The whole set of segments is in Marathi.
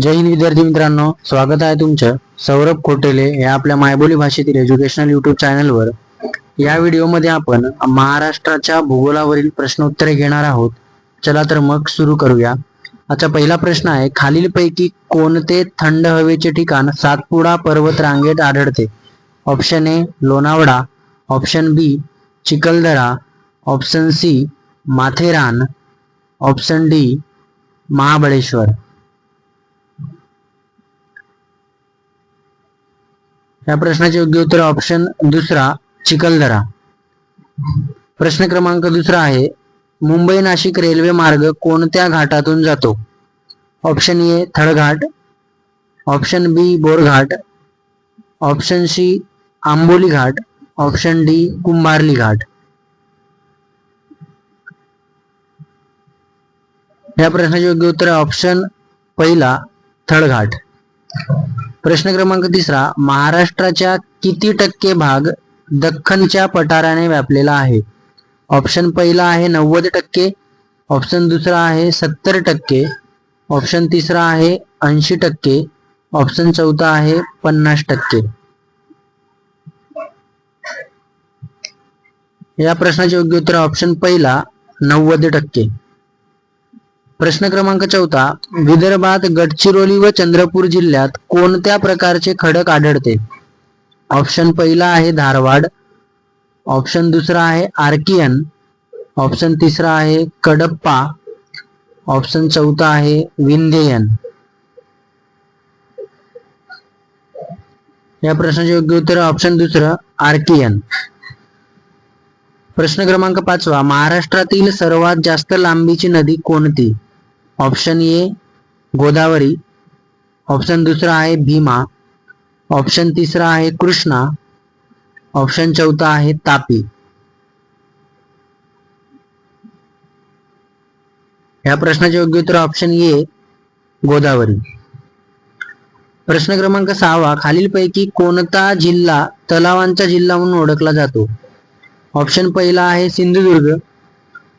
जय हिंद विद्यार्थी मित्रांनो. स्वागत आहे तुमचं सौरभ कोटेले या आपल्या मायबोली भाषेतील एज्युकेशनल युट्यूब चॅनलवर या व्हिडिओमध्ये आपण महाराष्ट्राच्या भूगोलावरील प्रश्नोत्तरे घेणार आहोत. चला तर मग सुरू करूया. आता पहिला प्रश्न आहे खालीलपैकी कोणते थंड हवेचे ठिकाण सातपुडा पर्वत रांगेत आढळते? Option A Lonavala. Option B Chikhaldara. Option C Matheran. Option D Mahabaleshwar. या प्रश्नाचे योग्य उत्तर ऑप्शन दुसरा चिखलदरा. प्रश्न क्रमांक दुसरा आहे मुंबई नाशिक रेल्वे मार्ग कोणत्या घाटातून जातो? Option A Thalghat. Option B Borghat. Option C Amboli Ghat. Option D Kumbharli Ghat. या प्रश्नाचे योग्य उत्तर ऑप्शन पहिला थळघाट. प्रश्न क्रमांक तिसरा महाराष्ट्राच्या किती टक्के भाग दख्खनच्या पठाराने व्यापलेला आहे? ऑप्शन पहिला आहे नव्वद टक्के ऑप्शन दुसरा आहे सत्तर टक्के ऑप्शन तिसरा आहे ऐंशी टक्के ऑप्शन चौथा आहे पन्नास टक्के. या प्रश्नाचे योग्य उत्तर ऑप्शन पहिला नव्वद टक्के. प्रश्न क्रमांक चौथा विदर्भात गडचिरोली व चंद्रपूर जिल्ह्यात कोणत्या प्रकारचे खडक आढळते? ऑप्शन पहिला आहे धारवाड ऑप्शन दुसरा आहे आर्कियन ऑप्शन तिसरा आहे कडप्पा ऑप्शन चौथा आहे विंध्ययन. या प्रश्नाचे योग्य उत्तर ऑप्शन दुसरं आर्कियन प्रश्न क्रमांक पाचवा महाराष्ट्रातील सर्वात जास्त लांबीची नदी कोणती? Option A Godavari. ऑप्शन दुसरा आहे भीमा. ऑप्शन तिसरा आहे कृष्णा. ऑप्शन चौथा आहे तापी. या प्रश्नाचे योग्य उत्तर ऑप्शन ए गोदावरी. प्रश्न क्रमांक सहावा खालीलपैकी कोणता जिल्हा तलावांचा जिल्हा म्हणून ओळखला जातो? ऑप्शन पहिला आहे सिंधुदुर्ग.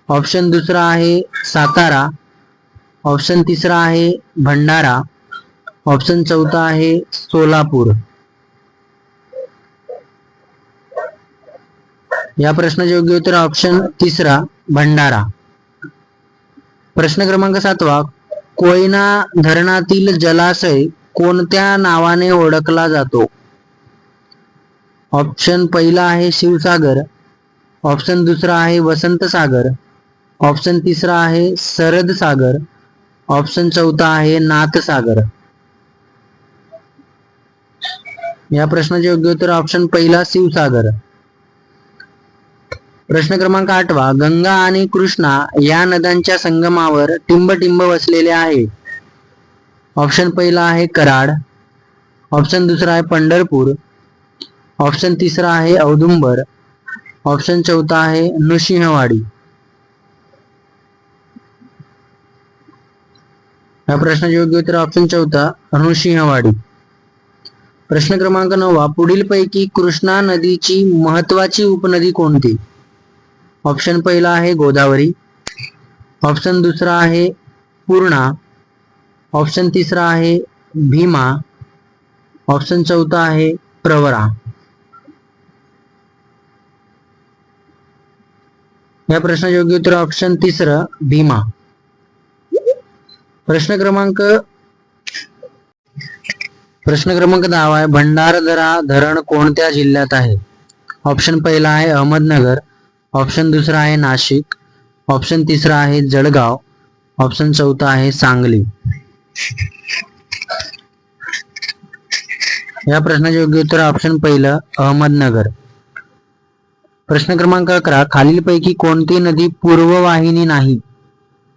ऑप्शन दुसरा आहे सातारा. ऑप्शन तिसरा आहे भंडारा. ऑप्शन चौथा आहे सोलापूर. या प्रश्नाचे योग्य उत्तर ऑप्शन तिसरा भंडारा. प्रश्न क्रमांक सातवा कोयना धरणातील जलाशय कोणत्या नावाने ओळखला जातो? ऑप्शन पहिला आहे शिवसागर. ऑप्शन दुसरा आहे वसंत सागर ऑप्शन तिसरा आहे सरद सागर ऑप्शन चौथा आहे नाथसागर. या प्रश्नाचे योग्य उत्तर ऑप्शन पहिला शिवसागर. प्रश्न क्रमांक आठवा गंगा आणि कृष्णा या नद्यांच्या संगमावर टिंबटिंब वसलेले आहे. ऑप्शन पहिला आहे कराड. ऑप्शन दुसरा आहे पंढरपूर. ऑप्शन तिसरा आहे औदुंबर. ऑप्शन चौथा आहे नृसिंहवाडी. या प्रश्नाचे योग्य उत्तर ऑप्शन चौथा नृसिंहवाडी प्रश्न क्रमांक नववा पुढील पैकी कृष्णा नदीची महत्वाची उपनदी कोणती? ऑप्शन पहिला आहे गोदावरी. ऑप्शन दुसरा आहे पूर्णा. ऑप्शन तिसरा आहे भीमा. ऑप्शन चौथा आहे प्रवरा. या प्रश्नाचे योग्य उत्तर ऑप्शन तिसरं भीमा. प्रश्न क्रमांक प्रश्न क्रमांक दहा आहे. भंडारदरा धरण कोणत्या जिल्ह्यात आहे? ऑप्शन पहिला आहे अहमदनगर. ऑप्शन दुसरा आहे नाशिक. ऑप्शन तिसरा आहे जळगाव. ऑप्शन चौथा आहे सांगली. या प्रश्नाचे योग्य उत्तर ऑप्शन पहिलं अहमदनगर. प्रश्न क्रमांक अकरा खालीलपैकी कोणती नदी पूर्ववाहिनी नाही?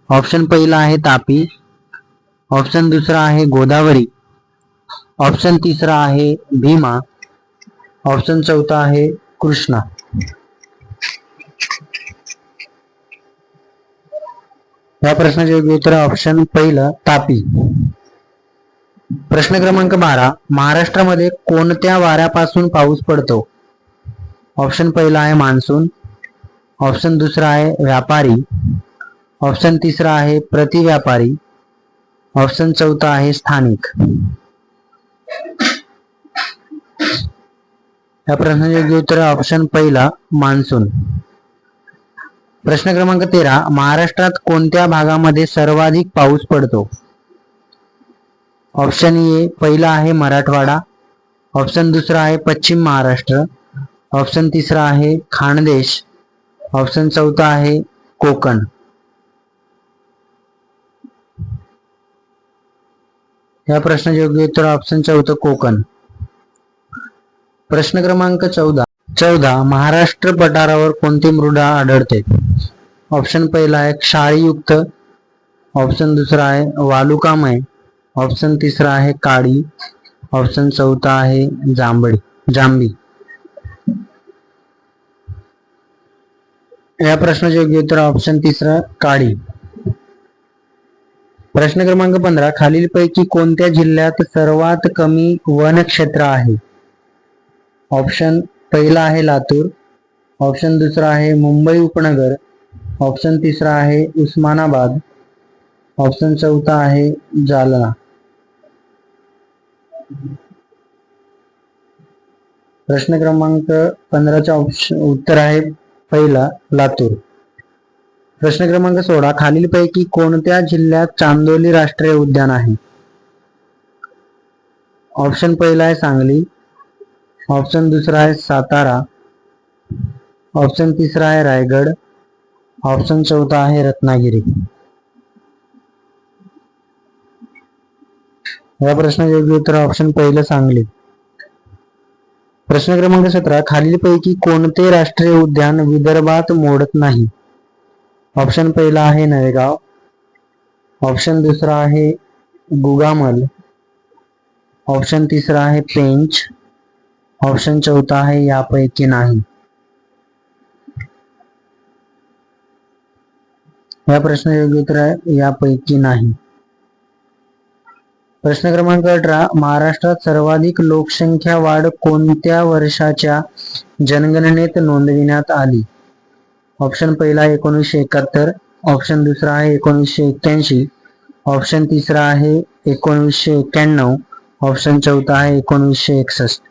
ऑप्शन पहिला आहे तापी. ऑप्शन दुसरा आहे गोदावरी. ऑप्शन तिसरा आहे भीमा. ऑप्शन चौथा आहे कृष्णा. या प्रश्नाचे योग्य उत्तर ऑप्शन पहिलं तापी. प्रश्न क्रमांक बारा. महाराष्ट्रामध्ये कोणत्या वाऱ्यापासून पाऊस पडतो? ऑप्शन पहिला आहे मान्सून. ऑप्शन दुसरा आहे व्यापारी. ऑप्शन तिसरा आहे प्रति व्यापारी ऑप्शन चौथा आहे स्थानिक. या प्रश्नाचे योग्य उत्तर ऑप्शन पहिला मान्सून. प्रश्न क्रमांक तेरा महाराष्ट्रात कोणत्या भागामध्ये सर्वाधिक पाऊस पडतो? ऑप्शन ए पहिला आहे मराठवाडा. ऑप्शन दुसरा आहे पश्चिम महाराष्ट्र. ऑप्शन तिसरा आहे खानदेश. ऑप्शन चौथा आहे कोकण. या प्रश्नाचे योग्य उत्तर ऑप्शन चौथं कोकण. प्रश्न क्रमांक चौदा. चौदा महाराष्ट्र पठारावर कोणती मृदा आढळते? ऑप्शन पहिला आहे क्षारयुक्त. ऑप्शन दुसरा आहे वालुकामय. ऑप्शन तिसरा आहे काळी. ऑप्शन चौथा आहे जांभळी जांभी. या प्रश्नाचे योग्य उत्तर ऑप्शन तिसरा काळी. प्रश्न क्रमांक पंधरा खालीलपैकी कोणत्या जिल्ह्यात सर्वात कमी वन क्षेत्र आहे? ऑप्शन पहिला आहे लातूर ऑप्शन दुसरा आहे मुंबई उपनगर ऑप्शन तिसरा आहे उस्मानाबाद ऑप्शन चौथा आहे जालना. प्रश्न क्रमांक पंधराचा ऑप्शन उत्तर आहे पहिला लातूर. प्रश्न क्रमांक सोळा. खालीलपैकी कोणत्या जिल्ह्यात चांदोली राष्ट्रीय उद्यान आहे? ऑप्शन पहिला आहे सांगली. ऑप्शन दुसरा आहे सातारा. ऑप्शन तिसरा आहे रायगड. ऑप्शन चौथा आहे रत्नागिरी. या प्रश्नाचे योग्य उत्तर ऑप्शन पहिलं सांगली. प्रश्न क्रमांक सतरा. खालीलपैकी कोणते राष्ट्रीय उद्यान विदर्भात मोडत नाही? ऑप्शन पहिला आहे नवेगाव. ऑप्शन दुसरा आहे गुगामल. ऑप्शन तिसरा आहे पेंच. ऑप्शन चौथा आहे यापैकी नाही. या प्रश्न योग्य उत्तर आहे यापैकी नाही. प्रश्न क्रमांक अठरा. महाराष्ट्रात सर्वाधिक लोकसंख्या वाढ कोणत्या वर्षाच्या जनगणनेत नोंदविण्यात आली? ऑप्शन पहिला एकोणीसशे एकाहत्तर. ऑप्शन दुसरा आहे एकोणीसशे एक्क्याऐंशी. ऑप्शन तिसरा आहे एकोणीसशे एक्क्याण्णव. ऑप्शन चौथा आहे एकोणीसशे एकसष्ट.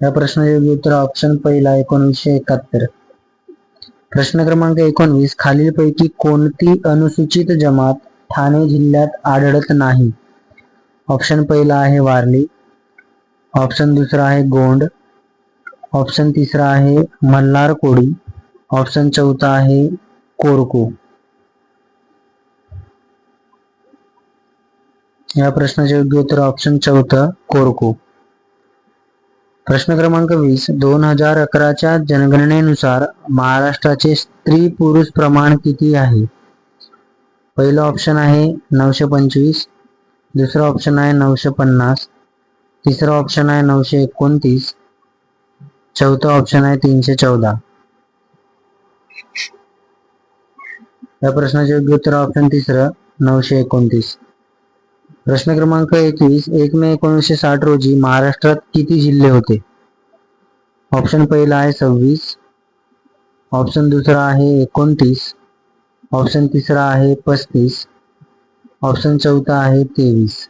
या प्रश्नाचे योग्य उत्तर ऑप्शन पहिला एकोणीसशे एकाहत्तर. प्रश्न क्रमांक एकोणवीस खालीलपैकी कोणती अनुसूचित जमात ठाणे जिल्ह्यात आढळत नाही? ऑप्शन पहिला आहे वारली. ऑप्शन दुसरा आहे गोंड. ऑप्शन तिसरा आहे मल्हार कोळी. ऑप्शन चौथा आहे कोरको. या प्रश्नाचे योग्य उत्तर ऑप्शन चौथ कोरको. प्रश्न क्रमांक वीस दोन हजार अकराच्या जनगणनेनुसार महाराष्ट्राचे स्त्री पुरुष प्रमाण किती आहे? पहिलं ऑप्शन आहे नऊशे पंचवीस दुसरं ऑप्शन आहे नऊशे पन्नास तिसरं ऑप्शन आहे नऊशे एकोणतीस चौथा ऑप्शन आहे तीनशे चौदा. या प्रश्नाचे योग्य उत्तर ऑप्शन तिसरं नऊशे एकोणतीस. प्रश्न क्रमांक एकवीस एक मे एकोणीसशे साठ रोजी महाराष्ट्रात किती जिल्हे होते? ऑप्शन पहिला आहे सव्वीस. ऑप्शन दुसरा आहे एकोणतीस. ऑप्शन तिसरा आहे पस्तीस. ऑप्शन चौथा आहे तेवीस.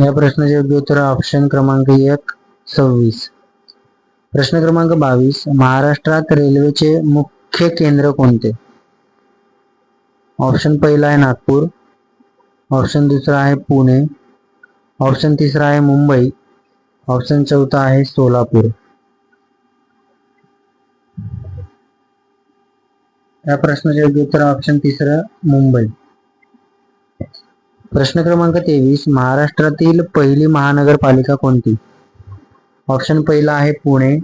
या प्रश्नाचे योग्य उत्तर ऑप्शन क्रमांक एक सव्वीस. प्रश्न क्रमांक बावीस महाराष्ट्रात रेल्वेचे मुख्य केंद्र कोणते? ऑप्शन पहिला आहे नागपूर. ऑप्शन दुसरा आहे पुणे. ऑप्शन तिसरा आहे मुंबई. ऑप्शन चौथा आहे सोलापूर. या प्रश्नाचे योग्य उत्तर ऑप्शन तिसरं मुंबई. प्रश्न क्रमांक तेवीस. महाराष्ट्रातील पहिली महानगरपालिका कोणती? ऑप्शन पहिला आहे पुणे.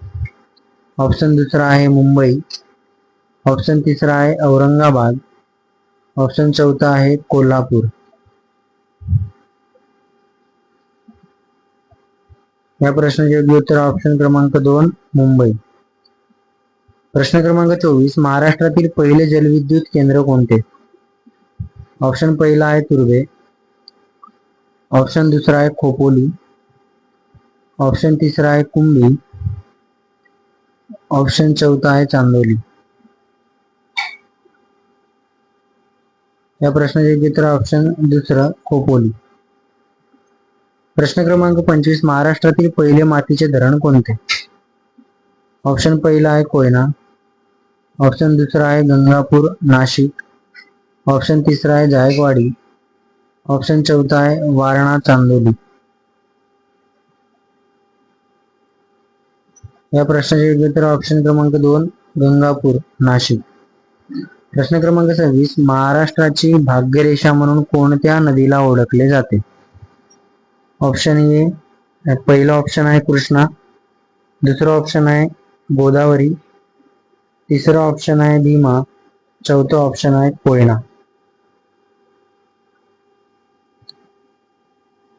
ऑप्शन दुसरा आहे मुंबई. ऑप्शन तिसरा आहे औरंगाबाद. ऑप्शन चौथा आहे कोल्हापूर. या प्रश्नाचे योग्य उत्तर ऑप्शन क्रमांक दोन मुंबई. प्रश्न क्रमांक चोवीस. महाराष्ट्रातील पहिले जलविद्युत केंद्र कोणते? ऑप्शन पहिला आहे तुर्भे ऑप्शन दुसरा आहे खोपोली. ऑप्शन तिसरा आहे कुंभी. ऑप्शन चौथा आहे चांदोली. या प्रश्नाचे योग्य ऑप्शन दुसरं खोपोली. प्रश्न क्रमांक पंचवीस महाराष्ट्रातील पहिले मातीचे धरण कोणते? ऑप्शन पहिला आहे कोयना. ऑप्शन दुसरा आहे गंगापूर नाशिक. ऑप्शन तिसरा आहे जायकवाडी. ऑप्शन चौथा आहे वारणा चांदोली या प्रश्नाचे योग्य ऑप्शन क्रमांक दोन गंगापूर नाशिक. प्रश्न क्रमांक सव्वीस महाराष्ट्राची भाग्यरेषा म्हणून कोणत्या नदीला ओळखले जाते? ऑप्शन ए पहिला ऑप्शन आहे कृष्णा दुसरा ऑप्शन आहे गोदावरी तिसरा ऑप्शन आहे भीमा चौथा ऑप्शन आहे कोयना.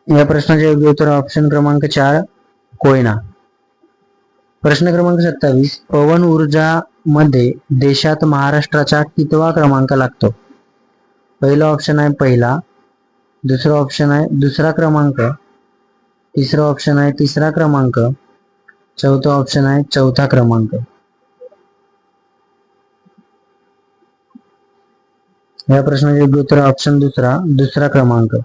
या प्रश्नाचे योग्य उत्तर ऑप्शन क्रमांक चार कोयना. प्रश्न क्रमांक सत्तावीस पवन ऊर्जा मध्ये देशात महाराष्ट्राचा कितवा क्रमांक लागतो? पहिला ऑप्शन आहे पहिला दुसरा ऑप्शन आहे दुसरा क्रमांक तिसरा ऑप्शन आहे तिसरा क्रमांक चौथा ऑप्शन आहे चौथा क्रमांक. या प्रश्नाचे योग्य उत्तर ऑप्शन दुसरा दुसरा क्रमांक.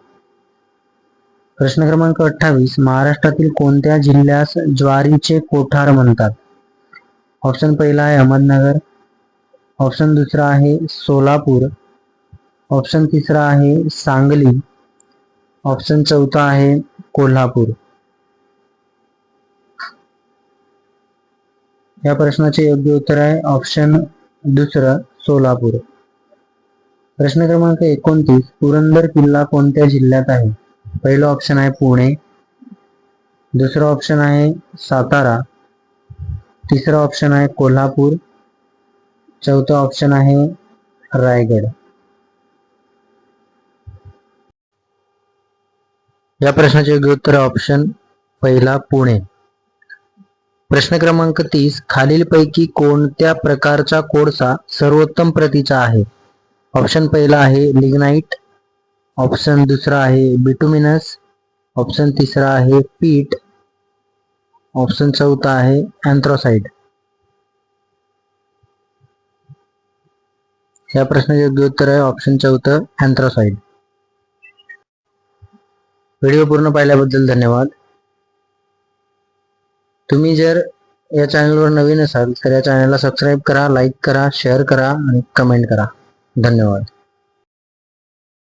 प्रश्न क्रमांक अठ्ठावीस महाराष्ट्रातील कोणत्या जिल्ह्यास ज्वारीचे कोठार म्हणतात? ऑप्शन पहिला आहे अहमदनगर ऑप्शन दुसरा आहे सोलापूर ऑप्शन तिसरा आहे सांगली ऑप्शन चौथा आहे कोल्हापूर. या प्रश्नाचे योग्य उत्तर आहे ऑप्शन दुसरं सोलापूर. प्रश्न क्रमांक एकोणतीस पुरंदर किल्ला कोणत्या जिल्ह्यात आहे? पहिलं ऑप्शन आहे पुणे. दुसरं ऑप्शन आहे सातारा. तिसरं ऑप्शन आहे कोल्हापूर. चौथं ऑप्शन आहे रायगड. या प्रश्नाचे योग्य उत्तर ऑप्शन पहिला पुणे. प्रश्न क्रमांक तीस खालीलपैकी कोणत्या प्रकारचा कोळसा सर्वोत्तम प्रतीचा आहे? ऑप्शन पहिला आहे लिग्नाइट ऑप्शन दुसरा आहे बिटुमिनस. ऑप्शन तिसरा आहे पीट ऑप्शन चौथा आहे अँथ्रोसाइड. या प्रश्नाचे योग्य उत्तर आहे ऑप्शन चौथं अँथ्रोसाइड. व्हिडिओ पूर्ण पाहिल्याबद्दल धन्यवाद. तुम्ही जर या चॅनलवर नवीन असाल तर या चॅनलला सबस्क्राईब करा लाईक करा शेअर करा आणि कमेंट करा. धन्यवाद.